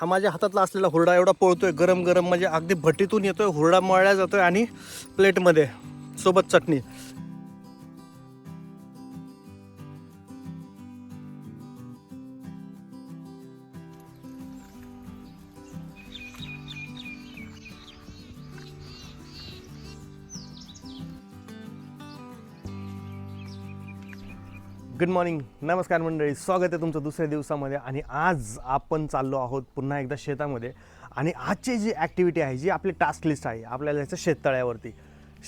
हा माझ्या हातातला असलेला हुरडा एवढा पळतोय गरम गरम म्हणजे अगदी भट्टीतून येतोय हुरडा मळला जातोय आणि प्लेटमध्ये सोबत चटणी. गुड मॉर्निंग नमस्कार मंडळी. स्वागत आहे तुमचं दुसऱ्या दिवसामध्ये. आणि आज आपण चाललो आहोत पुन्हा एकदा शेतामध्ये. आणि आजची जी ॲक्टिव्हिटी आहे जी आपली टास्क लिस्ट आहे आपल्याला याचं शेततळ्यावरती.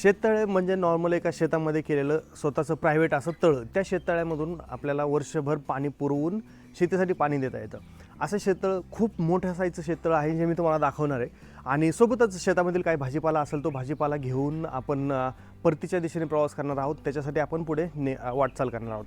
शेततळे म्हणजे नॉर्मल एका शेतामध्ये केलेलं स्वतःचं प्रायव्हेट असं तळं. त्या शेततळ्यामधून आपल्याला वर्षभर पाणी पुरवून शेतीसाठी पाणी देता येतं. असं शेततळ खूप मोठं साईजचं शेततळ आहे जे मी तुम्हाला दाखवणार आहे. आणि सोबतच शेतामधील काही भाजीपाला असेल तो भाजीपाला घेऊन आपण परतीच्या दिशेने प्रवास करणार आहोत. त्याच्यासाठी आपण पुढे ने वाटचाल करणार आहोत.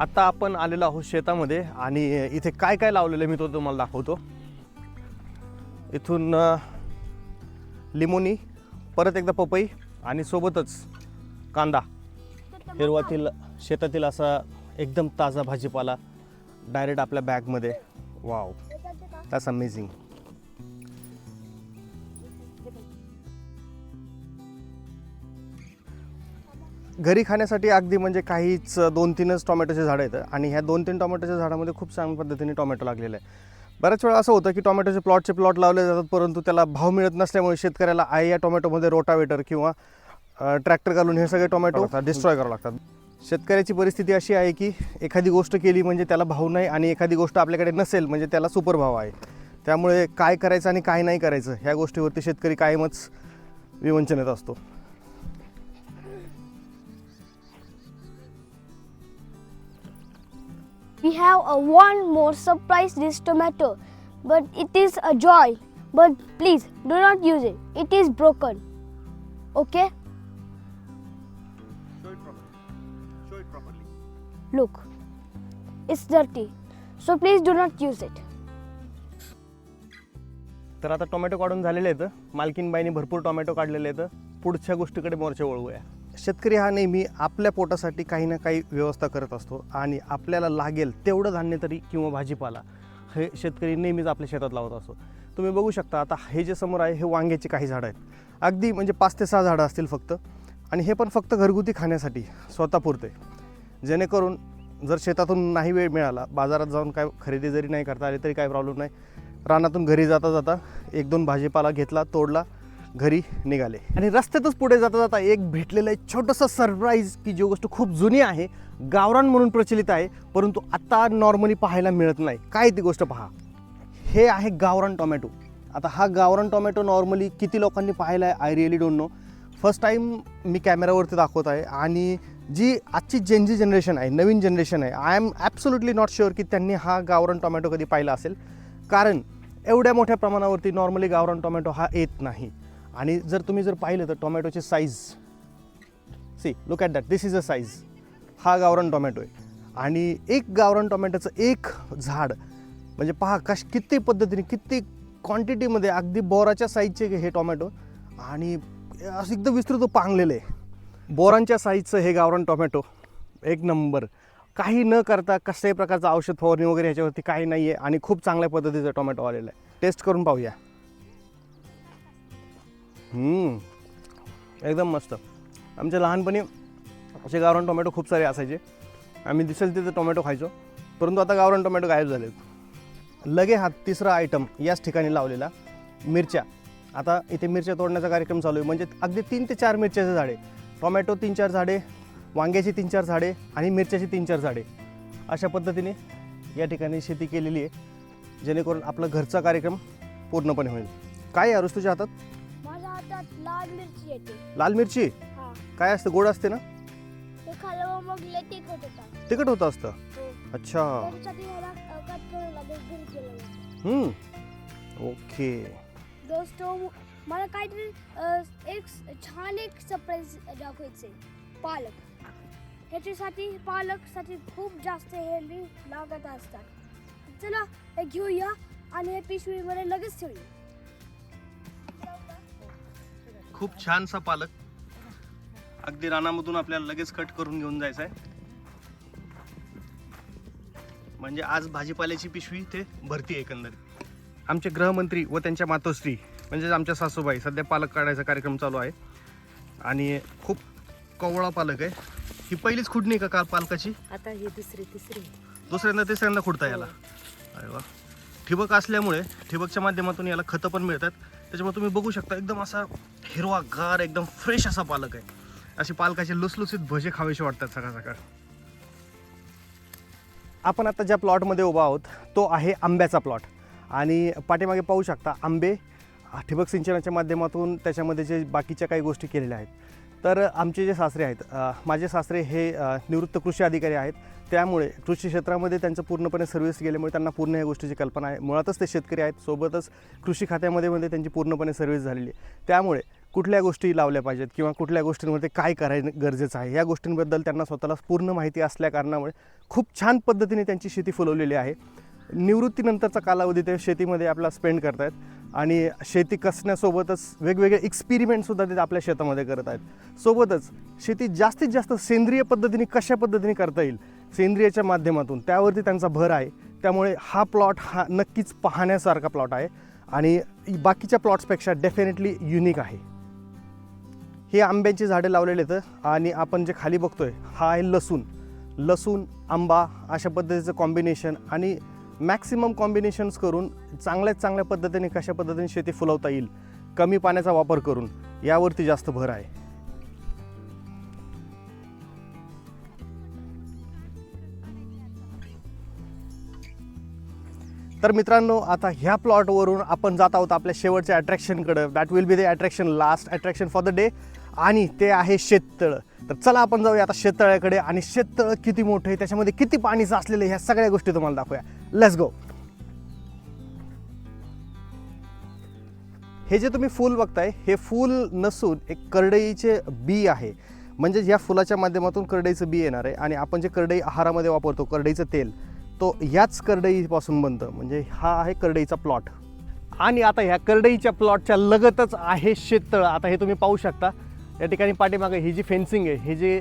आत्ता आपण आलेलो आहोत शेतामध्ये आणि इथे काय काय लावलेलं आहे मी तो तुम्हाला दाखवतो. इथून लिमोनी परत एकदा पपई आणि सोबतच कांदा. हिरवातील शेतातील असा एकदम ताजा भाजीपाला डायरेक्ट आपल्या बॅगमध्ये. वाव दॅट्स अमेझिंग घरी खाण्यासाठी अगदी म्हणजे काहीच दोन तीनच टोमॅटोचे झाडं आहेत. आणि ह्या दोन तीन टोमॅटोच्या झाडामध्ये खूप चांगल्या पद्धतीने टोमॅटो लागलेले आहे बऱ्याच वेळा असं होतं की टोमॅटोचे प्लॉटचे प्लॉट लावले जातात परंतु त्याला भाव मिळत नसल्यामुळे शेतकऱ्याला आहे या टोमॅटोमध्ये रोटावेटर किंवा ट्रॅक्टर घालून हे सगळे टोमॅटो डिस्ट्रॉय करावे लागतात. शेतकऱ्याची परिस्थिती अशी आहे की एखादी गोष्ट केली म्हणजे त्याला भाव नाही आणि एखादी गोष्ट आपल्याकडे नसेल म्हणजे त्याला सुपर भाव आहे. त्यामुळे काय करायचं आणि काय नाही करायचं ह्या गोष्टीवरती शेतकरी कायमच विवंचनेत असतो. We have a one more surprise this tomato, but it is a joy. But please do not use it. It is broken. Okay? Look, it's dirty. So please do not use it. तर आता tomato काढून झालेले आहेत मालकीनबाईने भरपूर tomato काढलेले आहेत पुढच्या गोष्टीकडे मोर्चे वळवूया शेतकरी हा नेहमी आपल्या पोटासाठी काही ना काही व्यवस्था करत असतो आणि आपल्याला लागेल तेवढं धान्य तरी किंवा भाजीपाला हे शेतकरी नेहमीच आपल्या शेतात लावत असतो. तुम्ही बघू शकता आता हे जे समोर आहे हे वांग्याची काही झाडं आहेत. अगदी म्हणजे पाच ते सहा झाडं असतील फक्त. आणि हे पण फक्त घरगुती खाण्यासाठी स्वतःपुरते जेणेकरून जर शेतातून नाही वेळ मिळाला बाजारात जाऊन काय खरेदी जरी नाही करता आली तरी काही प्रॉब्लेम नाही. रानातून घरी जाता जाता एक दोन भाजीपाला घेतला तोडला घरी निघाले. आणि रस्त्यातच पुढे जाता जाता एक भेटलेलं आहे छोटंसं सरप्राईज की जी गोष्ट खूप जुनी आहे गावरान म्हणून प्रचलित आहे परंतु आता नॉर्मली पाहायला मिळत नाही. काय ती गोष्ट पहा. हे आहे गावरान टोमॅटो आता हा गावरान टोमॅटो नॉर्मली किती लोकांनी पाहिला आहे I really don't know first time मी कॅमेरावरती दाखवत आहे आणि जी आजची जेनजी जनरेशन आहे नवीन जनरेशन आहे I am absolutely not sure की त्यांनी हा गावरान टोमॅटो कधी पाहिला असेल. कारण एवढ्या मोठ्या प्रमाणावरती नॉर्मली गावरान टोमॅटो हा येत नाही. आणि जर तुम्ही जर पाहिलं तर टोमॅटोची size see look at that this is a size हा गावरान टोमॅटो आहे. आणि एक गावरान टोमॅटोचं एक झाड म्हणजे पहा कश किती पद्धतीने किती क्वांटिटीमध्ये अगदी बोराच्या साईजचे हे टोमॅटो. आणि असं एकदम विस्तृत पांगलेलं आहे. बोरांच्या साईजचं हे गावरान टोमॅटो एक नंबर. काही न करता कसल्याही प्रकारचं औषध फवारणी वगैरे ह्याच्यावरती काही नाही आहे आणि खूप चांगल्या पद्धतीचं टोमॅटो आलेलं आहे. टेस्ट करून पाहूया. एकदम मस्त. आमच्या लहानपणी असे गावरान टोमॅटो खूप सारे असायचे. आम्ही दिसेल तिथे टोमॅटो खायचो. परंतु आता गावरान टोमॅटो गायब झालेत. लगे हा तिसरा आयटम याच ठिकाणी लावलेला मिरच्या. आता इथे मिरच्या तोडण्याचा कार्यक्रम चालू आहे. म्हणजे अगदी तीन ते चार मिरच्याचे झाडे. टोमॅटो तीन चार झाडे वांग्याची तीन चार झाडे आणि मिरच्याची तीन चार झाडे. अशा पद्धतीने या ठिकाणी शेती केलेली आहे. जेणेकरून आपला घरचा कार्यक्रम पूर्णपणे होईल. काय आहे तुझ्या हातात? हातात लाल मिरची येते. लाल मिरची? हा. काय असतं? गोड असते ना? ते खाल्ल्यावर मग लय तिखट होतात तिखट होतं असतं? हो. अच्छा. त्याच्यासाठी ह्याला कट करून लागेल ग्रिल केलं जातं. हम्म. ओके. दोस्तो मला काहीतरी अ, एक स- छान एक सरप्राईज दाखवायचे पालक. ह्याच्यासाठी पालकसाठी खूप जास्त हेल्दी लागत असतात. चला हे घेऊया आणि हे पिशवीमध्ये लगेच ठेवूया. खूप छानसा पालक. अगदी रानामधून आपल्याला लगेच कट करून घेऊन जायचं आहे म्हणजे आज भाजीपाल्याची पिशवी ते भरती आहे एकंदरीत. आमचे गृहमंत्री व त्यांच्या मातोश्री म्हणजेच आमच्या सासूबाई सध्या पालक काढायचा कार्यक्रम चालू आहे. आणि खूप कवळा पालक आहे. ही पहिलीच खुडणी का काल पालकाची? आता हे दुसरी तिसरी. दुसऱ्यांदा तिसऱ्यांदा खुडता याला. अरे वा. ठिबक असल्यामुळे ठिबकच्या माध्यमातून याला खतं पण मिळतात. त्याच्यामुळे तुम्ही बघू शकता एकदम असा हिरवा गार एकदम फ्रेश असा पालक आहे. असे पालकाचे लुसलुसीत भजे खावेसे वाटतात सकाळ सकाळ. आपण आता ज्या प्लॉटमध्ये उभा आहोत तो आहे आंब्याचा प्लॉट आणि पाठीमागे पाहू शकता आंबे ठिबक सिंचनाच्या माध्यमातून त्याच्यामध्ये जे बाकीच्या काही गोष्टी केलेल्या आहेत. तर आमचे जे सासरे आहेत माझे सासरे हे निवृत्त कृषी अधिकारी आहेत. त्यामुळे कृषी क्षेत्रामध्ये त्यांचं पूर्णपणे सर्व्हिस गेल्यामुळे त्यांना पूर्ण या गोष्टीची कल्पना आहे. मुळातच ते शेतकरी आहेत. सोबतच कृषी खात्यामध्ये मध्ये त्यांची पूर्णपणे सर्व्हिस झालेली आहे. त्यामुळे कुठल्या गोष्टी लावल्या पाहिजेत किंवा कुठल्या गोष्टींमध्ये काय करायचं गरजेचं आहे या गोष्टींबद्दल त्यांना स्वतःला पूर्ण माहिती असल्या कारणामुळे खूप छान पद्धतीने त्यांची शेती फुलवलेली आहे. निवृत्तीनंतरचा कालावधी ते शेतीमध्ये आपला स्पेंड करत आहेत आणि शेती कसण्यासोबतच वेगवेगळे एक्सपेरिमेंटसुद्धा ते आपल्या शेतामध्ये करत आहेत. सोबतच शेती जास्तीत जास्त सेंद्रिय पद्धतीने कशा पद्धतीने करता येईल? सेंद्रियच्या माध्यमातून. त्यावरती त्यांचा भर आहे. त्यामुळे हा प्लॉट हा नक्कीच पाहण्यासारखा प्लॉट आहे. आणि बाकीच्या प्लॉट्सपेक्षा डेफिनेटली युनिक आहे. हे आंब्याची झाडे लावलेले आहेत. आणि आपण जे खाली बघतोय हा आहे लसूण. लसूण आंबा अशा पद्धतीचं कॉम्बिनेशन आणि मॅक्सिमम कॉम्बिनेशन्स करून चांगल्यात चांगल्या पद्धतीने कशा पद्धतीने शेती फुलवता येईल कमी पाण्याचा वापर करून यावरती जास्त भर आहे. तर मित्रांनो आता ह्या प्लॉटवरून आपण जात आहोत आपल्या शेवटच्या अट्रॅक्शनकडं that will be the attraction last attraction for the day आणि ते आहे शेततळं. तर चला आपण जाऊया आता शेततळ्याकडे. आणि शेततळं किती मोठं आहे? त्याच्यामध्ये किती पाणी साचलेलं आहे? ह्या सगळ्या गोष्टी तुम्हाला दाखवूया. लेट्स गो हे जे तुम्ही फूल बघताय हे फूल नसून एक करडईचे बी आहे. म्हणजे या फुलाच्या माध्यमातून करडईचं बी येणार आहे आणि आपण जे करडई आहारामध्ये वापरतो करडईचं तेल तो याच करडईपासून बनतं. म्हणजे हा आहे करडईचा प्लॉट. आणि आता ह्या करडईच्या प्लॉटच्या लगतच आहे शेततळ. आता हे तुम्ही पाहू शकता. या ठिकाणी पाठीमागे ही जी फेन्सिंग आहे हे जे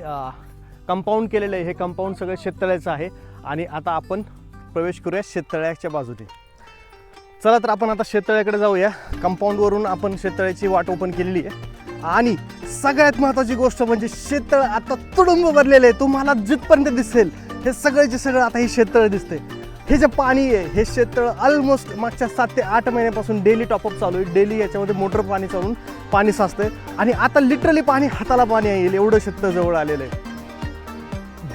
कंपाऊंड केलेलं आहे हे कंपाऊंड सगळं शेततळ्याचं आहे. आणि आता आपण प्रवेश करूया शेततळ्याच्या बाजूने. चला तर आपण आता शेततळ्याकडे जाऊया. कंपाऊंडवरून आपण शेततळ्याची वाट ओपन केलेली आहे. आणि सगळ्यात महत्त्वाची गोष्ट म्हणजे शेततळ आता तुडुंब भरलेलं आहे. तुम्हाला जिथपर्यंत दिसेल हे सगळ्याचे सगळं आता हे शेततळ दिसते हे जे पाणी आहे हे शेततळ ऑलमोस्ट मागच्या सात ते आठ महिन्यापासून डेली टॉपअप चालू आहे. डेली याच्यामध्ये मोटर पाणी चालून पाणी साचतंय. आणि आता लिटरली पाणी हाताला पाणी येईल एवढं शेततळ जवळ आलेलं आहे.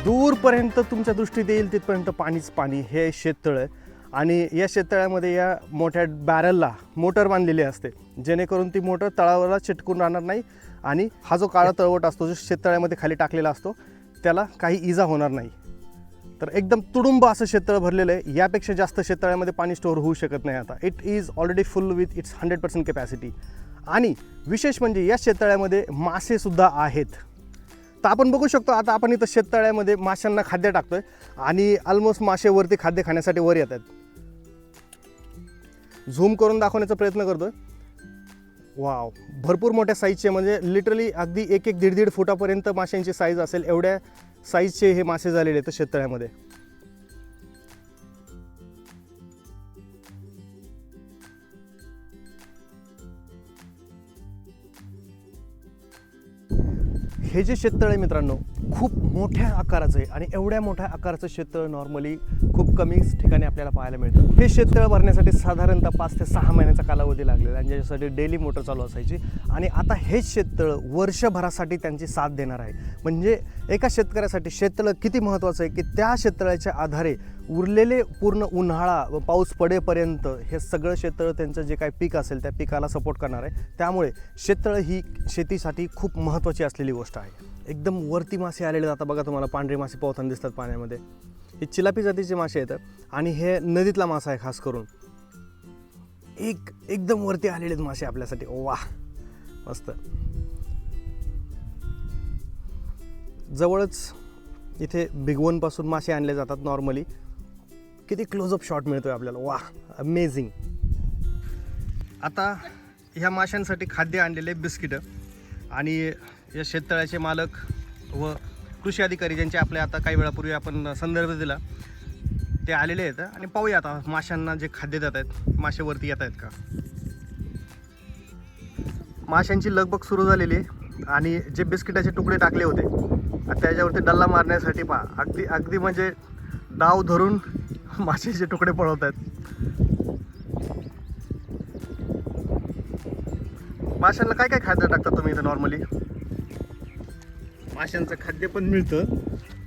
दूरपर्यंत तुमच्या दृष्टीत येईल तिथपर्यंत पाणीच पाणी हे शेततळ आहे. आणि या शेततळ्यामध्ये या मोठ्या बॅरलला मोटर बांधलेली असते. जेणेकरून ती मोटर तळावरला चिटकून राहणार नाही आणि हा जो काळा तळवट असतो जो शेततळ्यामध्ये खाली टाकलेला असतो त्याला काही इजा होणार नाही. तर एकदम तुडुंब असं शेततळ भरलेलं आहे. यापेक्षा जास्त शेततळ्यामध्ये पाणी स्टोअर होऊ शकत नाही आता. It is already full with its hundred percent capacity आणि विशेष म्हणजे या शेततळ्यामध्ये मासेसुद्धा आहेत. तर आपण बघू शकतो आता आपण इथं शेततळ्यामध्ये माशांना खाद्य टाकतोय आणि ऑलमोस्ट मासे वरती खाद्य खाण्यासाठी वर येत आहेत. झूम करून दाखवण्याचा प्रयत्न करतोय. वाव भरपूर मोठ्या साईजचे म्हणजे लिटरली अगदी एक एक दीड दीड फुटापर्यंत माशांची साईज असेल एवढ्या साईजचे हे मासे झालेले आहेत शेततळ्यामध्ये. हे जे शेततळ आहे मित्रांनो खूप मोठ्या आकाराचं आहे आणि एवढ्या मोठ्या आकाराचं शेततळ नॉर्मली खूप कमी ठिकाणी आपल्याला पाहायला मिळतं. हे शेततळ भरण्यासाठी साधारणतः पाच ते सहा महिन्याचा कालावधी लागलेला आणि ज्याच्यासाठी डेली मोटर चालू असायची आणि आता हेच शेततळं वर्षभरासाठी त्यांची साथ देणार आहे. म्हणजे एका शेतकऱ्यासाठी शेततळं किती महत्त्वाचं आहे की त्या शेततळ्याच्या आधारे उरलेले पूर्ण उन्हाळा व पाऊस पडेपर्यंत हे सगळं शेततळं त्यांचं जे काही पीक असेल त्या पिकाला सपोर्ट करणार आहे. त्यामुळे शेततळं ही शेतीसाठी खूप महत्त्वाची असलेली गोष्ट आहे. एकदम वरती मासे आलेले आता बघा तुम्हाला पांढरे मासे पोहताना दिसतात पाण्यामध्ये. हे चिलापी जातीचे मासे आहेत. आणि हे नदीतला मासा आहे खास करून. एक एकदम वरती आलेले आहेत मासे आपल्यासाठी. वा मस्त. जवळच इथे भिगवणपासून मासे आणले जातात नॉर्मली किती क्लोजअप शॉट मिळतोय आपल्याला. वा अमेझिंग आता ह्या माशांसाठी खाद्य आणलेले बिस्किटं. आणि या शेततळ्याचे मालक व कृषी अधिकारी ज्यांचे आपल्या आता काही वेळापूर्वी आपण संदर्भ दिला ते आलेले आहेत. आणि पाहूया आता माशांना जे खाद्य देत आहेत मासे वरती येत आहेत का? माशांची लगबग सुरू झालेली आहे. आणि जे बिस्किटाचे तुकडे टाकले होते त्याच्यावरती डल्ला मारण्यासाठी पहा. अगदी अगदी म्हणजे डाव धरून माशाचे तुकडे पळवत आहेत. माशांना काय काय खाद्य टाकता तुम्ही इथं नॉर्मली माशांचं खाद्य पण मिळतं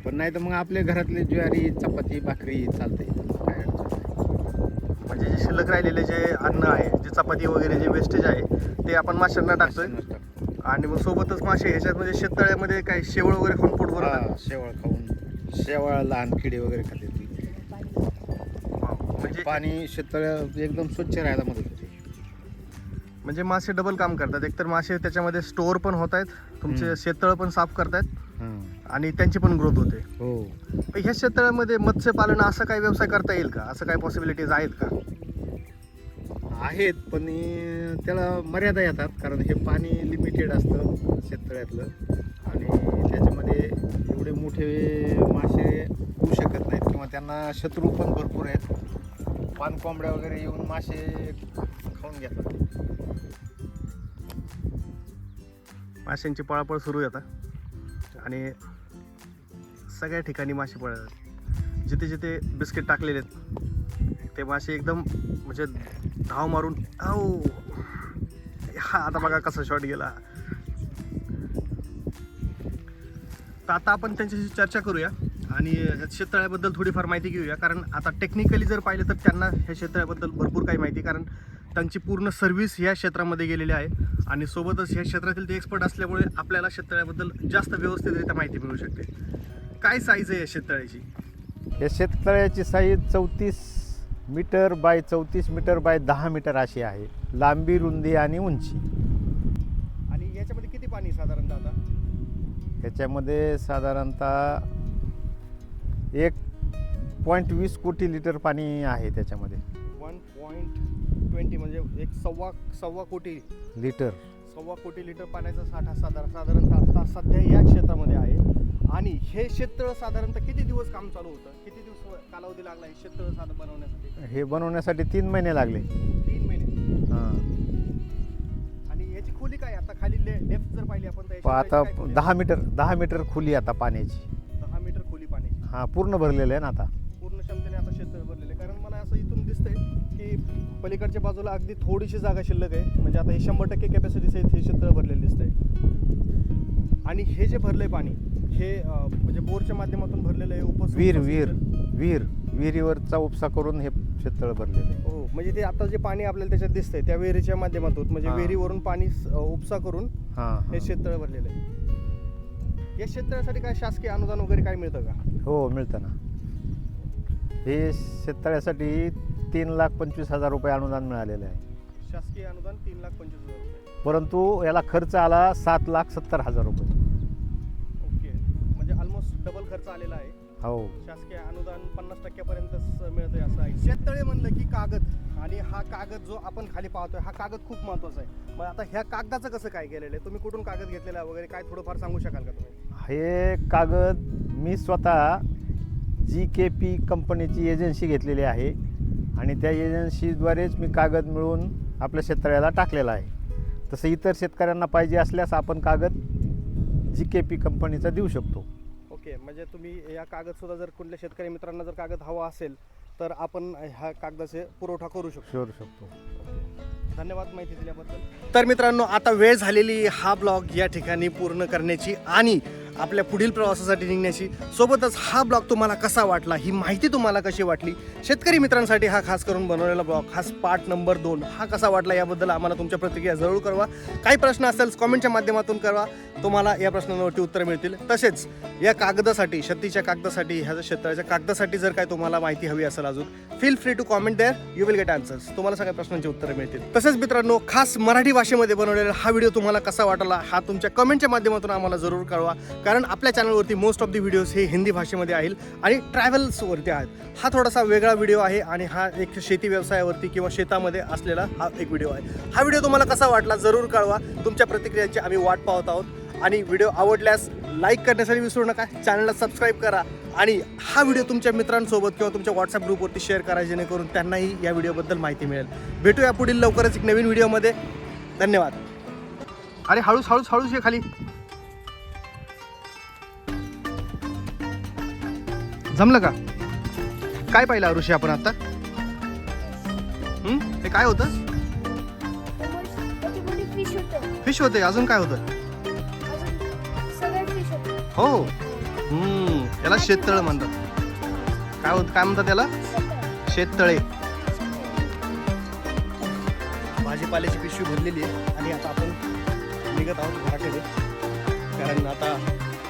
पण नाही तर मग आपल्या घरातले ज्वारी चपाती भाकरी चालते काय? म्हणजे जे शिल्लक राहिलेले जे अन्न आहे जे चपाती वगैरे जे वेस्टेज आहे ते आपण माशांना टाकतोय. आणि मग सोबतच मासे ह्याच्यामध्ये शेततळ्यामध्ये काय शेवळ वगैरे खाऊन पोट भरतात शेवाळ खाऊन. शेवाळ लहान किडे वगैरे खाते ती. म्हणजे पाणी शेततळ्या एकदम स्वच्छ राहायला मदत होते. म्हणजे मासे डबल काम करतात. एकतर मासे त्याच्यामध्ये स्टोअर पण होत आहेत तुमचे. शेततळ पण साफ करतायत हं. आणि त्यांची पण ग्रोथ होते. हो. पण ह्या शेततळ्यामध्ये मत्स्यपालन असं काही व्यवसाय करता येईल का? असं काही पॉसिबिलिटीज आहेत का? आहेत पण हे- त्याला मर्यादा येतात कारण हे पाणी लिमिटेड असतं शेततळ्यातलं. आणि त्याच्यामध्ये एवढे मोठे मासे होऊ शकत नाहीत किंवा त्यांना शत्रू पण भरपूर आहेत. पानकोंबड्या वगैरे येऊन मासे खाऊन घेतात. माशांची पळापळ सुरू आहे आता. आणि सगळ्या ठिकाणी मासे पळतात. जिथे जिथे बिस्किट टाकलेले आहेत ते मासे एकदम म्हणजे धाव मारून अहो हा आता बघा कसा शॉट गेला. तर आता आपण त्यांच्याशी चर्चा करूया आणि ह्या शेततळ्याबद्दल थोडीफार माहिती घेऊया. कारण आता टेक्निकली जर पाहिलं तर त्यांना ह्या शेततळ्याबद्दल भरपूर काही माहिती कारण त्यांची पूर्ण सर्व्हिस ह्या क्षेत्रामध्ये गेलेली आहे. आणि सोबतच ह्या क्षेत्रातील ते एक्सपर्ट असल्यामुळे आपल्याला शेततळ्याबद्दल जास्त व्यवस्थितरित्या माहिती मिळू शकते. काय साईज आहे या शेततळ्याची? या शेततळ्याची साईज चौतीस मीटर बाय चौतीस मीटर बाय दहा मीटर अशी आहे. लांबी रुंदी आणि उंची. आणि याच्यामध्ये किती पाणी साधारणतः आता? ह्याच्यामध्ये साधारणतः एक पॉईंट वीस कोटी लिटर पाणी आहे त्याच्यामध्ये. वन पॉईंट ट्वेंटी म्हणजे एक सव्वा सव्वा कोटी. लिटर सव्वा कोटी लिटर पाण्याचा साठा साधारण साधारणतः आता सध्या या क्षेत्रामध्ये आहे. हे शेततळ साधारणतः किती दिवस काम चालू होतं? किती दिवस कालावधी लागला हे शेततळ साधं बनवण्यासाठी? हे बनवण्यासाठी तीन महिने लागले. तीन महिने? हां. आणि याची खोली काय? आता खाली डेप्थ जर पाहिली आपण तर प- याची आता काय खोली आहे? दहा मीटर दहा मीटर खोली आता पाण्याची. दहा मीटर खोली पाण्याची. हां पूर्ण भरलेलं आहे ना आता. पूर्ण क्षमतेने आता शेततळ भरलेले आहे. कारण मला असं इथून दिसतंय की पलीकडच्या बाजूला अगदी थोडीशी जागा शिल्लक आहे. म्हणजे आता हे शंभर टक्के कॅपॅसिटी हे शेततळ भरलेलं दिसतंय. आणि हे जे भरलंय पाणी हे म्हणजे बोरच्या माध्यमातून भरलेलं आहे उपस विहीर उपस- विहीर विहीर विहिरीवरचा उपसा करून हे शेततळ भरलेलं आहे हो म्हणजे ते आता जे पाणी आपल्याला त्याच्यात दिसतंय त्या विहिरीच्या माध्यमातून म्हणजे हा. विहिरीवरून पाणी स- उपसा करून हां हे. शेततळ भरलेलं आहे या शेततळ्यासाठी काय शासकीय अनुदान वगैरे काय मिळतं का? हो मिळतं ना. हे शेततळ्यासाठी तीन लाख पंचवीस हजार रुपये अनुदान मिळालेलं आहे. शासकीय अनुदान तीन लाख पंचवीस हजार रुपये. परंतु याला खर्च आला सात लाख सत्तर हजार रुपये. डबल खर्च आलेला आहे. हो. शासकीय अनुदान पन्नास टक्क्यापर्यंतच मिळतंय असं आहे. शेततळे म्हणलं की कागद आणि हा कागद जो आपण खाली पाहतोय हा कागद खूप महत्त्वाचा आहे. मग आता ह्या कागदाचं कसं काय केलेलं आहे? तुम्ही कुठून कागद घेतलेला वगैरे? काय थोडंफार सांगू शकाल का तुम्ही? हे कागद मी स्वतः जी के पी कंपनीची एजन्सी घेतलेली आहे आणि त्या एजन्सीद्वारेच मी कागद मिळवून आपल्या शेततळ्याला टाकलेला आहे. तसं इतर शेतकऱ्यांना पाहिजे असल्यास आपण कागद जी के पी कंपनीचा देऊ शकतो. म्हणजे तुम्ही या कागद सुद्धा जर कुठल्या शेतकरी मित्रांना जर कागद हवा असेल तर आपण ह्या कागदाचे पुरवठा करू शकतो. शोर शकतो. धन्यवाद माहिती दिल्याबद्दल. तर मित्रांनो आता वेळ झालेली हा ब्लॉग या ठिकाणी पूर्ण करण्याची आणि आपल्या पुढील प्रवासासाठी निघण्याची. सोबतच हा ब्लॉग तुम्हाला कसा वाटला ही माहिती तुम्हाला कशी वाटली? शेतकरी मित्रांसाठी हा खास करून बनवलेला ब्लॉग खास पार्ट नंबर दोन. हा कसा वाटला याबद्दल आम्हाला तुमच्या प्रतिक्रिया जरूर कळवा. काही प्रश्न असेल कॉमेंटच्या माध्यमातून कळवा. तुम्हाला या प्रश्नांवरती उत्तर मिळतील. तसेच या कागदासाठी शेतीच्या कागदासाठी ह्या क्षेत्राच्या कागदासाठी जर काय तुम्हाला माहिती हवी असेल अजून feel free to comment there you will get answers तुम्हाला सगळ्या प्रश्नांची उत्तरं मिळतील. तसेच मित्रांनो खास मराठी भाषेमध्ये बनवलेला हा व्हिडिओ तुम्हाला कसा वाटला हा तुमच्या कमेंटच्या माध्यमातून आम्हाला जरूर कळवा. कारण आपल्या चॅनलवरती मोस्ट ऑफ दी व्हिडिओज हे हिंदी भाषेमध्ये आहेत आणि ट्रॅव्हल्सवरती आहेत. हा थोडासा वेगळा व्हिडिओ आहे आणि हा एक शेती व्यवसायावरती किंवा शेतामध्ये असलेला हा एक व्हिडिओ आहे. हा व्हिडिओ तुम्हाला कसा वाटला जरूर कळवा. तुमच्या प्रतिक्रियांची आम्ही वाट पाहत आहोत. आणि व्हिडिओ आवडल्यास लाईक करण्यासाठी विसरू नका. चॅनलला सबस्क्राईब करा आणि हा व्हिडिओ तुमच्या मित्रांसोबत किंवा तुमच्या व्हॉट्सअप ग्रुपवरती शेअर करा जेणेकरून त्यांनाही या व्हिडिओबद्दल माहिती मिळेल. भेटूया पुढील लवकरच एक नवीन व्हिडिओमध्ये धन्यवाद. अरे हळूच हळूच हळूच हे खाली. जमलं का? काय पाहिलं ऋषी आपण आता? हे? काय होतं? फिश होते. अजून काय होतं? हो. हम्म त्याला शेततळ म्हणतात. काय होत? काय म्हणतात त्याला? शेततळे. भाजीपाल्याची पिशवी भरलेली आहे आणि आता आपण निघत आहोत घराकडे कारण आता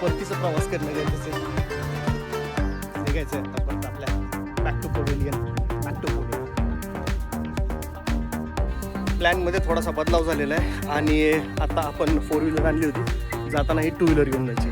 परतीचा प्रवास करणं गरजेचं आहे. निघायचं आहे आता परत आपल्या back to pavilion back to pavilion प्लॅनमध्ये थोडासा बदलाव झालेला आहे आणि आता आपण फोर व्हीलर आणली होती. जाताना ही टू व्हीलर घेऊन जायची.